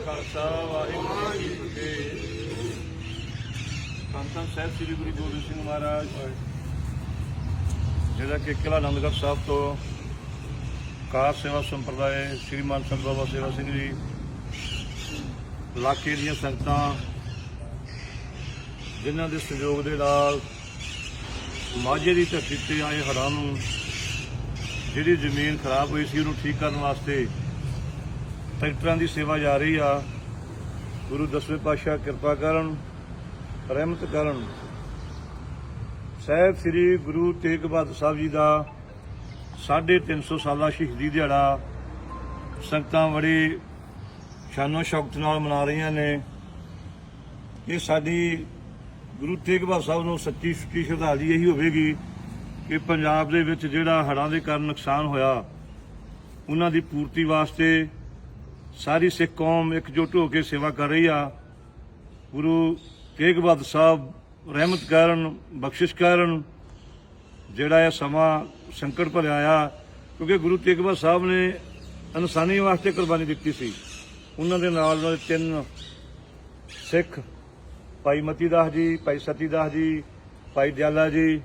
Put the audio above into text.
ਖਾਲਸਾ, ਵਾਹਿਗੁਰੂ ਸਾਹਿਬ ਸ੍ਰੀ ਗੁਰੂ ਗੋਬਿੰਦ ਸਿੰਘ ਮਹਾਰਾਜ। ਜਿਹੜਾ ਕਿ ਕਿਲਾ ਆਨੰਦਗੜ੍ਹ ਸਾਹਿਬ ਤੋਂ ਕਾਰ ਸੇਵਾ ਸੰਪਰਦਾਇ ਸ਼੍ਰੀ ਮਾਨ ਸੰਤ ਬਾਬਾ ਸੇਵਾ ਸਿੰਘ ਜੀ ਇਲਾਕੇ ਦੀਆਂ ਸੰਗਤਾਂ, ਜਿਨ੍ਹਾਂ ਦੇ ਸਹਿਯੋਗ ਦੇ ਨਾਲ ਮਾਝੇ ਦੀ ਧਰਤੀ ਤੇ ਆਏ ਹਰਾਂ ਨੂੰ, ਜਿਹੜੀ ਜ਼ਮੀਨ ਖਰਾਬ ਹੋਈ ਸੀ, ਉਹਨੂੰ ਠੀਕ ਕਰਨ ਵਾਸਤੇ ਟਰੈਕਟਰਾਂ ਦੀ ਸੇਵਾ ਜਾ ਰਹੀ ਆ। ਗੁਰੂ ਦਸਵੇਂ ਪਾਤਸ਼ਾਹ ਕਿਰਪਾ ਕਰਨ, ਰਹਿਮਤ ਕਰਨ। ਸਾਹਿਬ ਸ੍ਰੀ ਗੁਰੂ ਤੇਗ ਬਹਾਦਰ ਸਾਹਿਬ ਜੀ ਦਾ 350 ਸਾਲਾ ਸ਼ਹੀਦੀ ਦਿਹਾੜਾ ਸੰਗਤਾਂ ਬੜੀ ਸ਼ਾਨੋ ਸ਼ੌਕਤ ਨਾਲ ਮਨਾ ਰਹੀਆਂ ਨੇ। ਇਹ ਸਾਡੀ ਗੁਰੂ ਤੇਗ ਬਹਾਦਰ ਸਾਹਿਬ ਨੂੰ ਸੱਚੀ ਸੁੱਚੀ ਸ਼ਰਧਾਂਜਲੀ ਇਹੀ ਹੋਵੇਗੀ ਕਿ ਪੰਜਾਬ ਦੇ ਵਿੱਚ ਜਿਹੜਾ ਹੜ੍ਹਾਂ ਦੇ ਕਾਰਨ ਨੁਕਸਾਨ ਹੋਇਆ, ਉਹਨਾਂ ਦੀ ਪੂਰਤੀ ਵਾਸਤੇ ਸਾਰੀ ਸਿੱਖ ਕੌਮ ਇਕਜੁੱਟ ਹੋ ਕੇ ਸੇਵਾ ਕਰ ਰਹੀ ਆ। ਗੁਰੂ ਤੇਗ ਬਹਾਦਰ ਸਾਹਿਬ ਰਹਿਮਤ ਕਰਨ, ਬਖਸ਼ਿਸ਼ ਕਰਨ ਜਿਹੜਾ ਇਹ ਸਮਾਂ ਸੰਕਟ ਭਰਿਆ ਆ, ਕਿਉਂਕਿ ਗੁਰੂ ਤੇਗ ਬਹਾਦਰ ਸਾਹਿਬ ਨੇ ਇਨਸਾਨੀ ਵਾਸਤੇ ਕੁਰਬਾਨੀ ਦਿੱਤੀ ਸੀ। ਉਹਨਾਂ ਦੇ ਨਾਲ ਨਾਲ ਤਿੰਨ ਸਿੱਖ, ਭਾਈ ਮਤੀ ਦਾਸ ਜੀ, ਭਾਈ ਸਤੀ ਦਾਸ ਜੀ, ਭਾਈ ਦਿਆਲਾ ਜੀ